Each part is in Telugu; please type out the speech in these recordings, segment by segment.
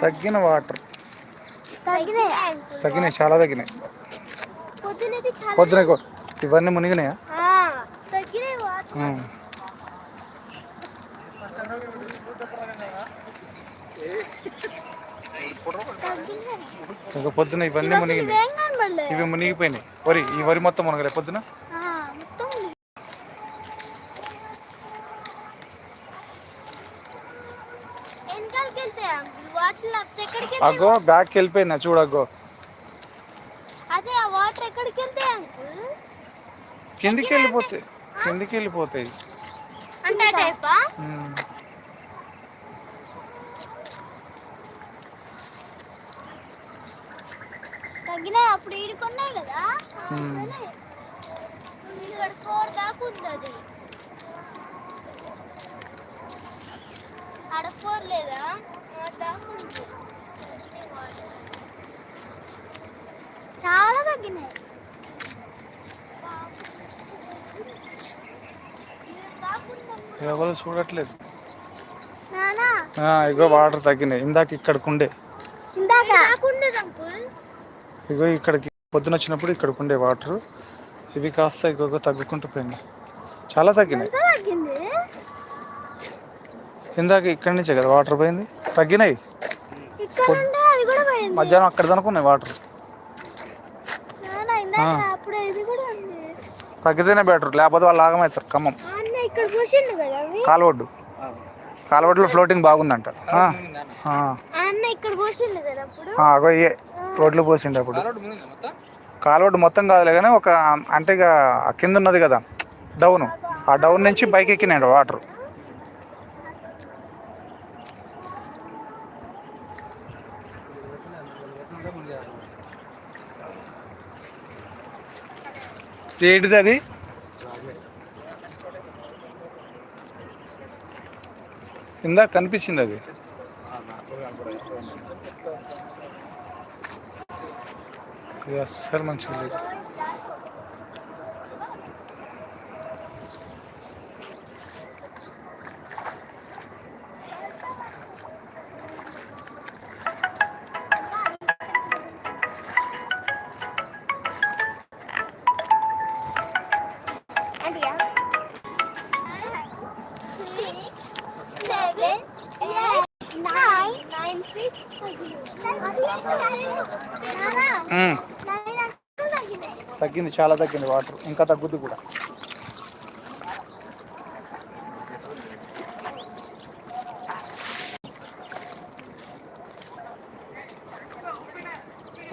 తగ్గిన వాటర్. తగ్గినాయి? చాలా తగ్గినాయి. పొద్దున ఇవన్నీ మునిగినాయా? పొద్దున ఇవన్నీ మునిగినాయి. ఇవి మునిగిపోయినాయి. వరి ఈ వరి మొత్తం మునగలే పొద్దున ఆ, మొత్తం ఉంది. వెనకాలకి వెళ్తాయి అంకుల్ వాటర్ అప్పుడు ఎక్కడికి వెళ్తాయి అగ్గో బ్యాగ్కి వెళ్ళిపోయినా చూడగ్గో అదే ఆ వాటర్ ఎక్కడికి వెళ్తాయి అంకుల్ కిందికి వెళ్ళిపోతాయి కిందికి వెళ్ళిపోతాయి అంటే టైపా? ఉమ్. తగ్గినాయి అప్పుడు ఈడుకున్నాయి కదా. ఇక్కడ ఫోర్ దాకా ఉంది అది. ఆడ ఫోర్ లేదా? చాలా తగ్గినాయి. ఎవరు చూడట్లేదు. నానా? ఆ, ఇగో వాటర్ తగ్గినాయి. ఇందాక ఇక్కడికి ఇగో ఇక్కడికి పొద్దున వచ్చినప్పుడు ఇక్కడికి ఉండే వాటర్. ఇవి కాస్త ఇగో తగ్గుకుంటూ పోయినాయి చాలా తగ్గినాయి. ఇందాక ఇక్కడి నుంచే కదా వాటర్ పోయింది? తగ్గినాయి. ఇక్కడ ఉండే అది కూడా పోయింది. మధ్యాహ్నం అక్కడ దనుకున్నాయి వాటర్. నానా ఇందాక ఆ. అప్పుడు ఇది కూడా ఉంది. తగ్గితేనే బెటర్ లేకపోతే వాళ్ళు ఆగమవుతారు ఖమ్మం. అన్న ఇక్కడ పోసిండు కదా అవి? కాలువడ్డు. కాలువడ్డులో ఫ్లోటింగ్ బాగుందంట. ఆ, ఆ, ఆ అన్న ఇక్కడ పోసిండు కదా అప్పుడు? ఆ, అగో రోడ్లు పోసిండే అప్పుడు. కాలువడ్డు మొత్తం? కాదులే కానీ ఒక అంటే ఇక ఆ కింద ఉన్నది కదా. డౌన్. ఆ డౌన్ నుంచి బైక్ ఎక్కినాడు వాటర్. ఏంటిది అది? ఇందాక కనిపించింది అది. అస్సలు మంచిగా లేదు. తగ్గింది చాలా తగ్గింది వాటర్. ఇంకా తగ్గుద్ది కూడా.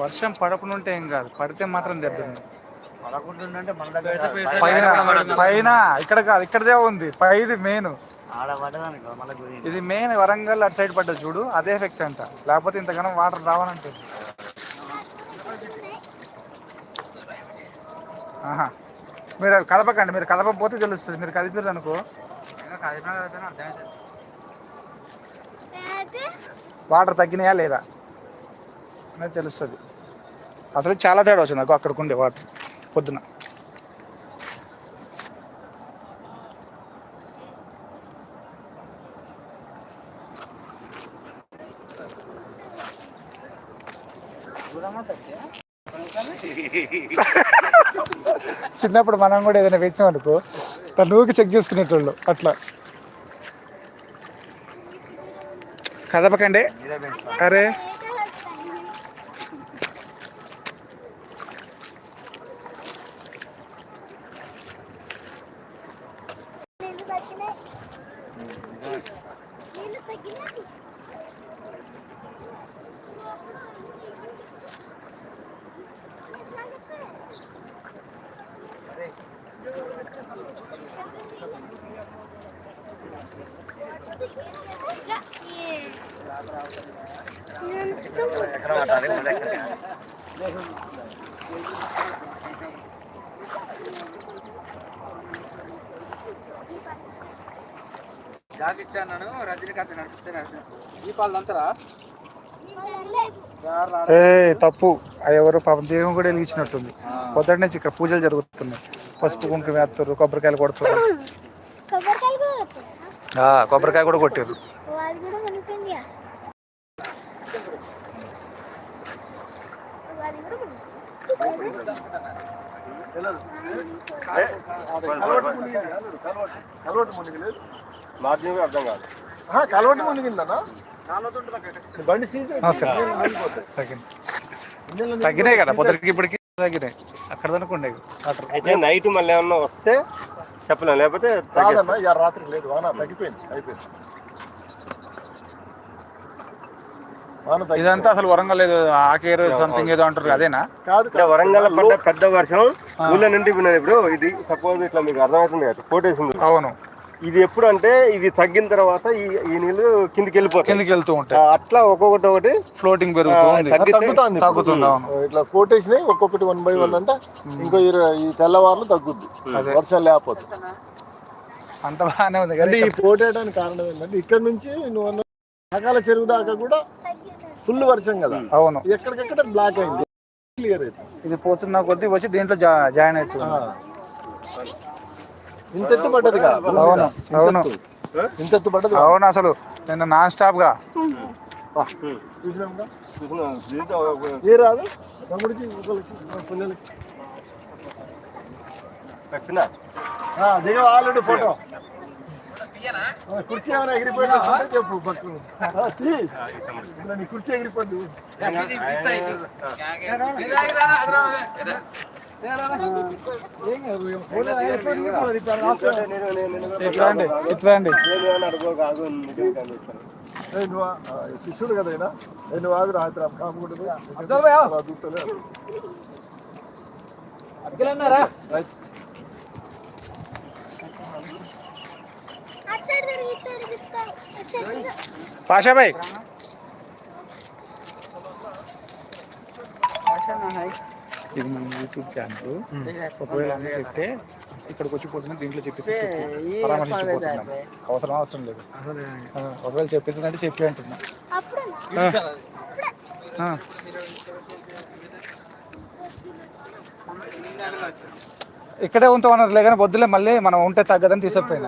వర్షం పడకుండా ఉంటే ఏం కాదు పడితే మాత్రం దెబ్బతింది. పైన ఇక్కడ కాదు ఇక్కడదే ఉంది. పైది మెయిన్. ఇది మెయిన్ వరంగల్ అటు సైడ్ పడ్డది చూడు అదే ఎఫెక్ట్ అంట. లేకపోతే ఇంతగానో వాటర్ రావనంటే ఆహా. మీరు అది కదపకండి మీరు కదపకపోతే తెలుస్తుంది. మీరు కదిపారు అనుకో. వాటర్ తగ్గినాయా లేదా? అనేది తెలుస్తుంది. అసలు చాలా తేడా వచ్చింది. నాకు అక్కడికి ఉండే వాటర్ పొద్దున. చిన్నప్పుడు మనం కూడా ఏదైనా పెట్టినాం అనుకో తను నూకి చెక్ చేసుకునేటోళ్ళు అట్లా. కదపకండి. అరే నీళ్ళు తగ్గినాయి నీళ్ళు తగ్గినాయి ఇచ్చాను రజనీకాంత్ అంతరా ఏ తప్పు. ఎవరు పాపం దేవుని కూడా వెలిగించినట్టుంది. పొద్దుటి నుంచి ఇక్కడ పూజలు జరుగుతున్నాయి. పసుపు కుంకుమ వేస్తారు కొబ్బరికాయలు కొడుతున్నారు కొబ్బరికాయ కూడా కొట్టారు వాళ్ళు కూడా కొనుక్కుంది కలవటి మునిగిలేదు మార్జిన్ అర్థం కాదు కలవటి మునిగిందన్నా బండి తగ్గినాయి కదా పొద్దుకి ఇప్పటికి తగ్గినాయి. అక్కడ అనుకోండి అయితే నైట్ మళ్ళీ ఏమన్నా వస్తే చెప్పలేం లేకపోతే రాత్రి లేదు వాన తగ్గిపోయింది అయిపోయింది వాన తగ్గి ఇదంతా అసలు వరంగల్ లేదు ఆకేరు సంథింగ్ ఏదో అంటారు అదేనా? కాదు వరంగల్ పడ్డ పెద్ద వర్షం ఊళ్ళో నుండి ఇప్పుడు ఇప్పుడు. ఇది సపోజ్ ఇట్లా మీకు అర్థమవుతుంది కదా కోటేసింది. అవును. ఇది ఎప్పుడు అంటే ఇది తగ్గిన తర్వాత ఈ ఈ నీళ్ళు కిందికి వెళ్ళిపోతాయి. కిందికి వెళ్తూ ఉంటాయి. అట్లా ఒక్కొక్కటి ఒకటి ఫ్లోటింగ్ పెరుగుతూ ఉంది. తగ్గితే- తగ్గుతుంది ఇట్లా కోటేసినాయి ఒక్కొక్కటి వన్ బై వన్ అంటే ఇంకో ఇరవై- ఈ తెల్లవారులు తగ్గుద్ది. అదే. వర్షం లేకపోతే. అంత బాగానే ఉంది అంటే కానీ ఈ పోటేయడానికి కారణం ఏంటంటే ఇక్కడ నుంచి నువ్వు అన్న సకాల చెరువు దాకా కూడా ఫుల్ వర్షం కదా. అవును. ఎక్కడికెక్కడ బ్లాక్ అయింది. క్లియర్ అయితే. ఇది పోతున్న కొద్దీ వచ్చి దీంట్లో జా- జాయిన్ అవుతుంది. ఇంత ఎత్తు పడ్డది. అవును, ఇంత అవును. ఎత్తు. ఇంత ఎత్తు పడ్డది అవును అసలు. నిన్న నాన్ స్టాప్గా. ఏ రాదు? తమ్ముడికి పిల్లలకి. పెట్టినా? ఆ, దిగ ఆల్రెడీ ఫోటో. కుర్చీ ఏమైనా ఎగిరిపోయిందా ఉంటే చెప్పు పక్కన నీ కుర్చీ ఎగిరిపోద్ది. ఇట్లా అండి ఇట్లా అండి. నువ్వు శిష్యుడు కదా? ఏయ్, నువ్వు ఆగు రాత్రి రైట్ అటు సైడ్ తిరిగి, ఇటు సైడ్ తిప్పుతా. అటు సైడ్ తిరిగి. పాషాబాయ్. ఇది మన యూట్యూబ్ ఛానల్ ఒకవేళ అన్నీ చెప్తే ఇక్కడికి వచ్చి పోతున్నా దీంట్లో చెప్పేసి చెప్పు. పరామర్శించిపోతున్నాం అవసరం అవసరం లేదు. ఒకవేళ చెప్పిందంటే చెప్పి అంటున్నా. ఇక్కడే ఉంటాం అన్నారు లేదని వద్దులే మళ్ళీ మనం ఉంటే తగ్గదని తీసుకుపోయినా.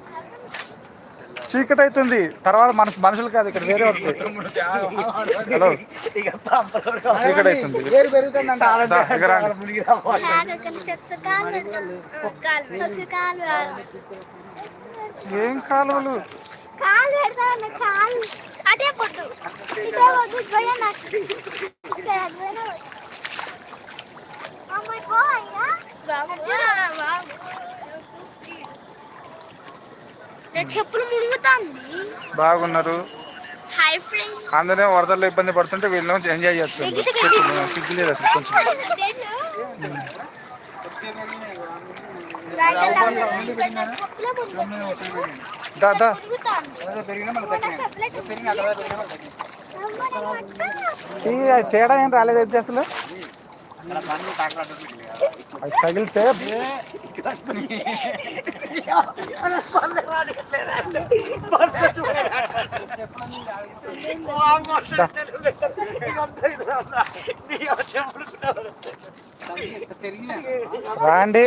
చీకటి అవుతుంది తర్వాత మన మనుషులు కాదు ఇక్కడ వేరే వస్తుంది హలో. చీకటి అవుతుంది కలిసి వచ్చి నా చెప్పులు మునుగుతాంది. బాగున్నారు. హాయ్ ఫ్రెండ్స్ అందరూ వరదల్లో ఇబ్బంది పడుతుంటే వీళ్ళు ఎంజాయ్ చేస్తున్నారు. సిగ్గు లేదు అసలు కొంచెం. దా దా. ఈ అది తేడా ఏం రాలేదు అయితే అసలు? అది తగిలితే రాండి.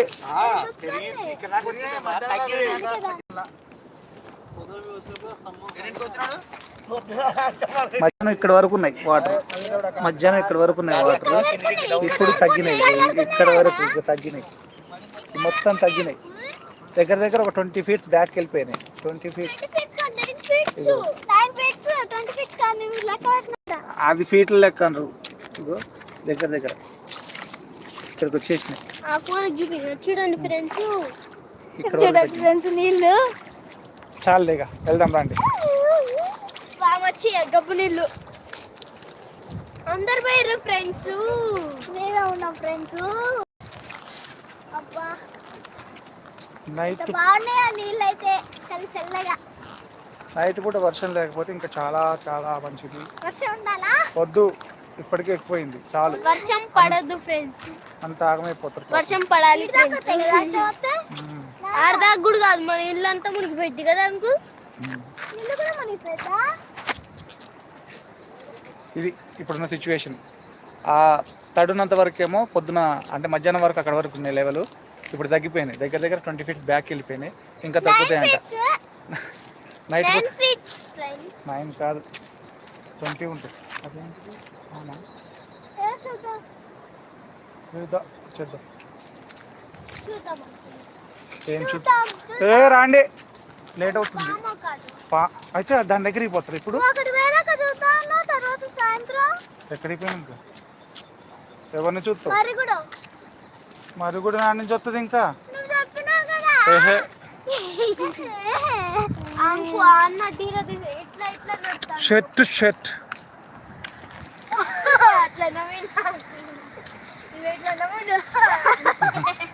మధ్యాహ్నం ఇక్కడ వరకు ఉన్నాయి వాటర్. మధ్యాహ్నం ఇక్కడ వరకు ఉన్నాయి వాటర్. ఇప్పుడు తగ్గినాయి. ఇక్కడ వరకు తగ్గినాయి. మొత్తం తగ్గినాయి. దగ్గర దగ్గర ఒక ట్వంటీ ఫీట్స్ బ్యాక్ వెళ్ళిపోయినాయి. ట్వంటీ ఫీట్ అది ఫీట్లు లెక్క అనరు ఇగో దగ్గర దగ్గర. ఇక్కడికి వచ్చేసినాయి. చూడండి ఫ్రెండ్స్ ఇక్కడ. ఫ్రెండ్స్ నీళ్ళు. చాలు లేక వెళ్దాం రండి. బామొచ్చి గబ్బు నీళ్ళు. అందరు పోయారు ఫ్రెండ్స్? మేమే ఉన్నాం ఫ్రెండ్స్. అబ్బా. నైట్ బాగున్నాయి ఆ నీళ్ళు అయితే చల్ల చల్లగా. నైట్ పూట వర్షం లేకపోతే ఇంకా చాలా చాలా మంచిది. వర్షం ఉండాలా? వద్దు ఇప్పటికే ఎక్కువైంది. చాలు. వర్షం పడదు ఫ్రెండ్స్. అంత ఆగమైపోతారు. వర్షం పడాలి ఆడదాకా కూడా కాదు మన ఇల్లు అంతా మునిగిపోయింది కదా అంకుల్? ఇది ఇప్పుడున్న సిచ్యువేషన్ ఆ తడునంత వరకేమో పొద్దున అంటే మధ్యాహ్నం వరకు అక్కడ వరకు ఉన్నాయి లెవెల్. ఇప్పుడు తగ్గిపోయినాయి. దగ్గర దగ్గర ట్వంటీ ఫీట్ బ్యాక్ వెళ్ళిపోయినాయి. ఇంకా తగ్గుతాయంట. నైట్ నైన్ కాదు. ట్వంటీ ఉంటుంది అదేంటి అవునా చూద్దాం. చూద్దాం ఏం చూద్దాం ఏ రాండి. లేట్ అవుతుంది. పా అయితే దాని దగ్గరికి పోతుంది ఇప్పుడు? ఎక్కడికి పోయినాక ఎవరిని చూస్తావు? మరి కూడా. నా నుంచి వస్తుంది ఇంకా? ఏహే. Shirt shirt. అట్లా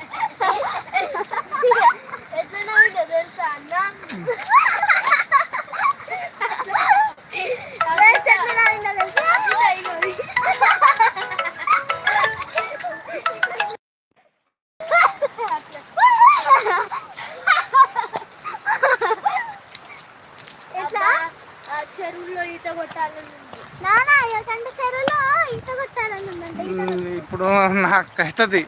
చెరువులో ఈత కొట్టాలని నానా ఎందుకంటే చెరువులో ఈత కొట్టాలని ఇప్పుడు నాకు అవుతుంది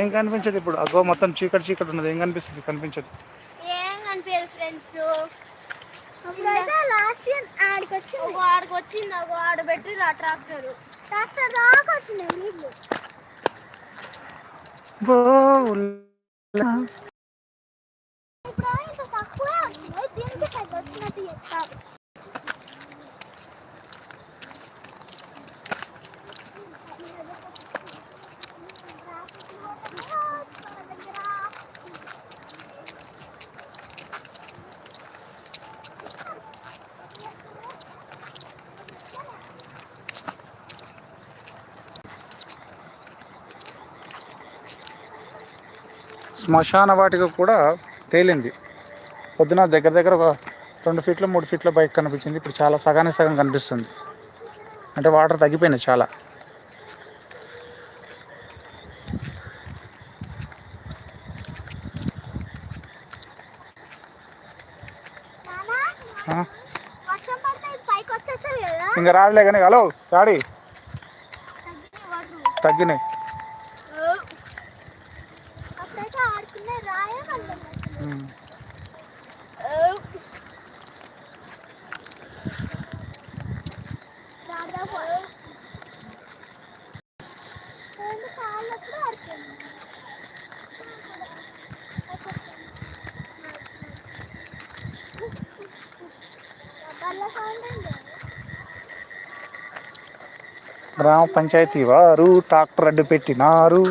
ఏం కనిపించదు ఇప్పుడు? అగో మొత్తం చీకటి చీకటి ఉన్నది. ఏం కనిపిస్తుంది? కనిపించదు. ఏం కనిపించదు ఫ్రెండ్స్. అప్పుడైతే లాస్ట్ ఇయర్ ఆడికి వచ్చింది ఒక ఆడికి వచ్చింది ఒక ఆడ పెట్టి రా ట్రాక్టర్. ట్రాక్టర్ దాకా వచ్చినాయి నీళ్ళు. ఇప్పుడు ఇంత తక్కువే వచ్చినాయి దీనికి పెద్ద వచ్చినట్టు చెప్తారు. శ్మశాన వాటిక కూడా తేలింది. పొద్దున దగ్గర దగ్గర ఒక రెండు ఫీట్లు మూడు ఫీట్ల బైక్ కనిపించింది. ఇప్పుడు చాలా సగానికి సగం కనిపిస్తుంది. అంటే వాటర్ తగ్గిపోయినాయి చాలా. ఇంకా రాదులే కానీ హలో డాడీ తగ్గినాయి వాటర్ తగ్గినాయి అప్పుడైతే ఆడుకునే రాయే వాళ్ళు ఉమ్. రెండు కాళ్ళప్పుడు ఆడుతుంది బల్ల సౌండ్ అండి గ్రామ పంచాయతీ వారు ట్రాక్టర్ అడ్డు పెట్టినారు.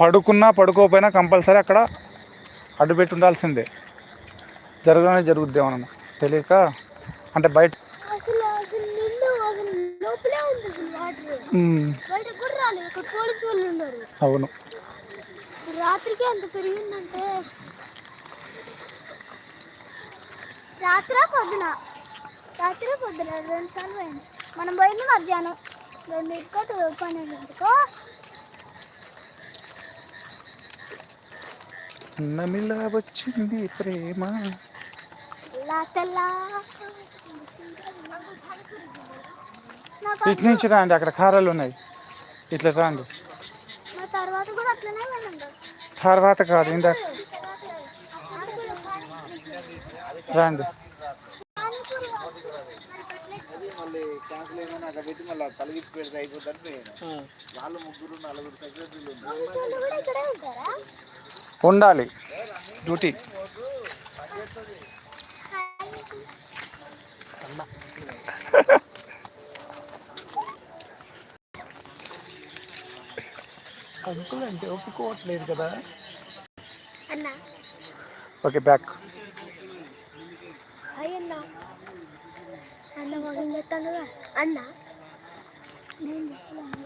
పడుకున్నా పడుకోకపోయినా కంపల్సరీ అక్కడ అడ్డు పెట్టి ఉండాల్సిందే. జరగనే జరుగుద్దేమన్నా తెలియక అంటే బయట అవును. రాత్రికి ఎంత పెరిగిందంటే. రాత్రి పొద్దున? రాత్రి పొద్దున రెండు సార్లు పోయింది. మనం పోయింది మధ్యాహ్నం. రెండింటికో పన్నెండింటికో నమిలా వచ్చింది ప్రేమ. ఇటు నుంచి రాండి అక్కడ కారాలు ఉన్నాయి. ఇట్లా రాండి. తర్వాత కాదు ఇందాక. రాండి. మళ్ళీ క్యాన్సిల్ ఏమైనా అక్కడ పెట్టి మళ్ళీ తలగిచ్చి పెడితే అయిపోతుంది వాళ్ళు ముగ్గురు నలుగురు సెక్రటరీలు ఉండాలి. డ్యూటీ. అంకుల్ అంటే ఒప్పుకోవట్లేదు కదా? అన్న. Okay back. అయ్యన్న అన్న మగం చెప్తాను అన్న నేను చెప్తాను